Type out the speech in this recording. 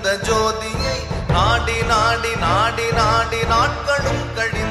இந்த ஜோதியை நாடி நாடி நாடி நாடி நாட்களும் கழிந்து